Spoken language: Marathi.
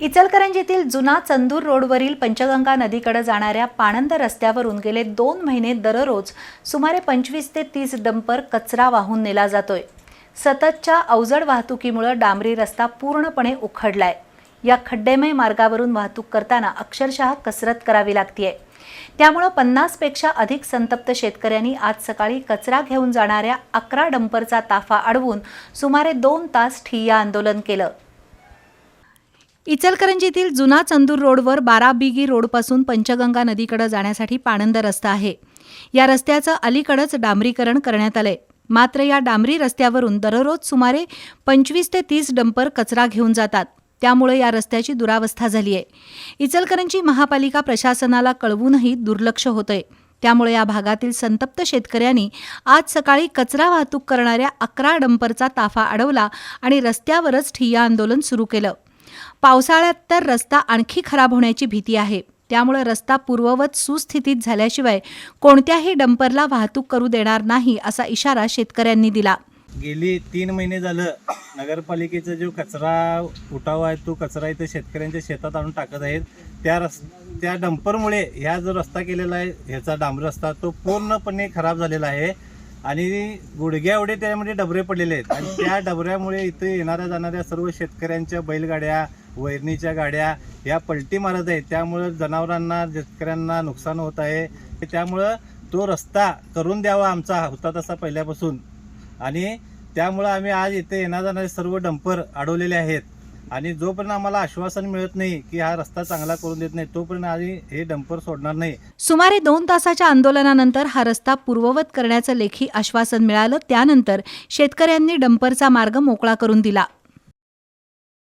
इचलकरंजीतील जुना चंदूर रोडवरील पंचगंगा नदीकडे जाणाऱ्या पाणंद रस्त्यावरून गेले दोन महिने दररोज सुमारे पंचवीस ते तीस डंपर कचरा वाहून नेला जातोय. सततच्या अवजड वाहतुकीमुळे डांबरी रस्ता पूर्णपणे उखडलाय. या खड्डेमय मार्गावरून वाहतूक करताना अक्षरशः कसरत करावी लागतीये. त्यामुळं पन्नासपेक्षा अधिक संतप्त शेतकऱ्यांनी आज सकाळी कचरा घेऊन जाणाऱ्या अकरा डंपरचा ताफा अडवून सुमारे दोन तास ठिय्या आंदोलन केलं. इचलकरंजीतील जुना चंदूर रोडवर बारा बिगी रोडपासून पंचगंगा नदीकडे जाण्यासाठी पाणंद रस्ता आहे. या रस्त्याचं अलीकडंच डांबरीकरण करण्यात आलंय. मात्र या डांबरी रस्त्यावरून दररोज सुमारे पंचवीस ते तीस डंपर कचरा घेऊन जातात. त्यामुळे या रस्त्याची दुरावस्था झाली आहे इचलकरंजी महापालिका प्रशासनाला कळवूनही दुर्लक्ष होतंय. त्यामुळे या भागातील संतप्त शेतकऱ्यांनी आज सकाळी कचरा वाहतूक करणाऱ्या अकरा डंपरचा ताफा अडवला आणि रस्त्यावरच ठिय्या आंदोलन सुरू केलं. पावसाळ्यात तर रस्ता आणखी खराब होण्याची भीती आहे. त्यामुळे रस्ता पूर्ववत सुस्थितीत झाल्याशिवाय कोणत्याही डंपरला वाहतूक करू देणार नाही असा इशारा शेतकऱ्यांनी दिला. गेली तीन महिने झालं नगरपालिकेचा जो कचरा उठावा आहे तो कचरा इथे शेतकऱ्यांच्या शेतात आणून टाकत आहेत. त्या रस त्या डंपरमुळे ह्या जो रस्ता केलेला आहे ह्याचा डांबर रस्ता तो पूर्णपणे खराब झालेला आहे. आणि गुडघ्या एवढे त्यामध्ये डबरे पडलेले आहेत. आणि त्या डबऱ्यामुळे इथे येणाऱ्या जाणाऱ्या सर्व शेतकऱ्यांच्या बैलगाड्या वैरणीच्या गाड्या या पलटी मारत आहेत. त्यामुळं जनावरांना शेतकऱ्यांना नुकसान होत आहे. त्यामुळं तो रस्ता करून द्यावा आमचा होता तसा पहिल्यापासून. आणि त्यामुळं आम्ही आज इथे येणार जाणारे सर्व डंपर अडवलेले आहेत. आणि जोपर्यंत आम्हाला आश्वासन मिळत नाही की हा रस्ता चांगला करून देत नाही तोपर्यंत आम्ही हे डंपर सोडणार नाही. सुमारे दोन तासाच्या आंदोलनानंतर हा रस्ता पूर्ववत करण्याचं लेखी आश्वासन मिळालं. त्यानंतर शेतकऱ्यांनी डंपरचा मार्ग मोकळा करून दिला.